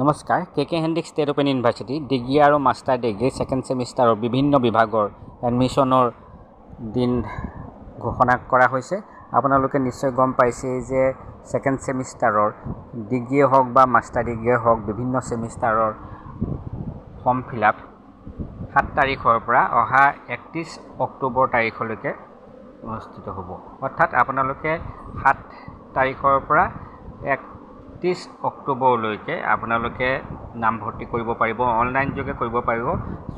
নমস্কাৰ K K Handiqui state open university degree আৰু master degree second ছেমিষ্টাৰৰ বিভিন্ন বিভাগৰ এডমিশ্যনৰ দিন ঘোষণা কৰা হৈছে। আপোনালোকে নিশ্চয় গম পাইছেই যে ছেকেণ্ড ছেমিষ্টাৰৰ ডিগ্ৰীয়ে হওক বা মাষ্টাৰ ডিগ্ৰীয়ে হওক বিভিন্ন ছেমিষ্টাৰৰ ফৰ্ম ফিল আপ সাত তাৰিখৰ পৰা অহা একত্ৰিছ অক্টোবৰ তাৰিখলৈকে অনুষ্ঠিত হ'ব। অৰ্থাৎ আপোনালোকে সাত তাৰিখৰ পৰা একত্ৰিছ অক্টোবৰলৈকে আপোনালোকে নামভৰ্তি কৰিব পাৰিব অনলাইন যোগে কৰিব পাৰিব।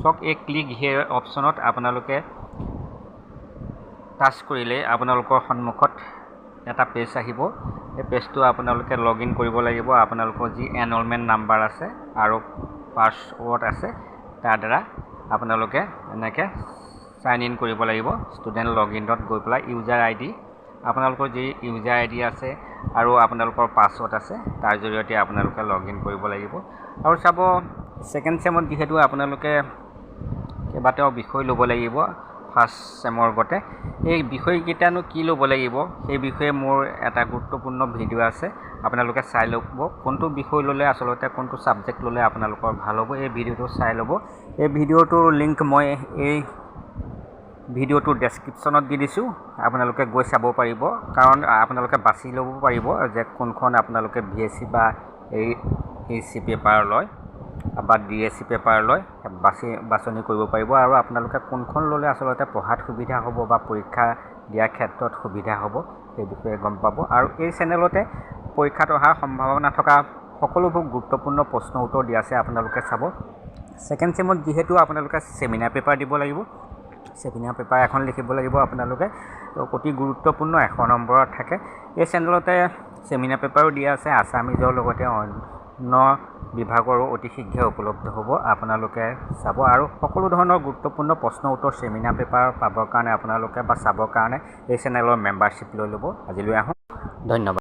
চাওক এই ক্লিক হিয়েৰ অপশ্যনত আপোনালোকে টাচ কৰিলে আপোনালোকৰ সন্মুখত এটা পেজ আহিব। সেই পেজটো আপোনালোকে লগ ইন কৰিব লাগিব। আপোনালোকৰ যি এনৰলমেণ্ট নাম্বাৰ আছে আৰু পাছৱৰ্ড আছে তাৰ দ্বাৰা আপোনালোকে এনেকৈ চাইন ইন কৰিব লাগিব। ষ্টুডেণ্ট লগ ইনত গৈ পেলাই ইউজাৰ আই ডি আপোনালোকৰ যি ইউজাৰ আই ডি আছে আৰু আপোনালোকৰ পাছৱৰ্ড আছে তাৰ জৰিয়তে আপোনালোকে লগ ইন কৰিব লাগিব। আৰু চাব ছেকেণ্ড চেমত যিহেতু আপোনালোকে কেইবাটাও বিষয় ল'ব লাগিব ফাৰ্ষ্ট চেমৰ গতে। এই বিষয়কেইটানো কি ল'ব লাগিব সেই বিষয়ে মোৰ এটা গুৰুত্বপূৰ্ণ ভিডিঅ' আছে আপোনালোকে চাই ল'ব। কোনটো বিষয় ল'লে আচলতে কোনটো ছাবজেক্ট ল'লে আপোনালোকৰ ভাল হ'ব এই ভিডিঅ'টো চাই ল'ব। এই ভিডিঅ'টোৰ লিংক মই এই ভিডিঅ'টোৰ ডেছক্ৰিপশ্যনত দি দিছোঁ আপোনালোকে গৈ চাব পাৰিব। কাৰণ আপোনালোকে বাছি ল'ব পাৰিব যে কোনখন আপোনালোকে ভি এছ চি বা এই এই চি পেপাৰ লয় বা ডি এছ চি পেপাৰ লয় বাছি বাছনি কৰিব পাৰিব আৰু আপোনালোকে কোনখন ল'লে আচলতে পঢ়াত সুবিধা হ'ব বা পৰীক্ষা দিয়াৰ ক্ষেত্ৰত সুবিধা হ'ব সেই বিষয়ে গম পাব। আৰু এই চেনেলতে পৰীক্ষাত অহাৰ সম্ভাৱনা থকা সকলোবোৰ গুৰুত্বপূৰ্ণ প্ৰশ্ন উত্তৰ দিয়া আছে আপোনালোকে চাব। ছেকেণ্ড চেমত যিহেতু আপোনালোকে ছেমিনাৰ পেপাৰ দিব লাগিব ছেমিনাৰ পেপাৰ এখন লিখিব লাগিব আপোনালোকে। অতি গুৰুত্বপূৰ্ণ এশ নম্বৰত থাকে। এই চেনেলতে ছেমিনাৰ পেপাৰো দিয়া আছে। আছামিজৰ লগতে অন্য বিভাগৰো অতি শীঘ্ৰে উপলব্ধ হ'ব। আপোনালোকে চাব আৰু সকলো ধৰণৰ গুৰুত্বপূৰ্ণ প্ৰশ্ন উত্তৰ ছেমিনাৰ পেপাৰ পাবৰ কাৰণে আপোনালোকে বা চাবৰ কাৰণে এই চেনেলৰ মেম্বাৰশ্বিপ লৈ ল'ব। আজিলৈ আহোঁ। ধন্যবাদ।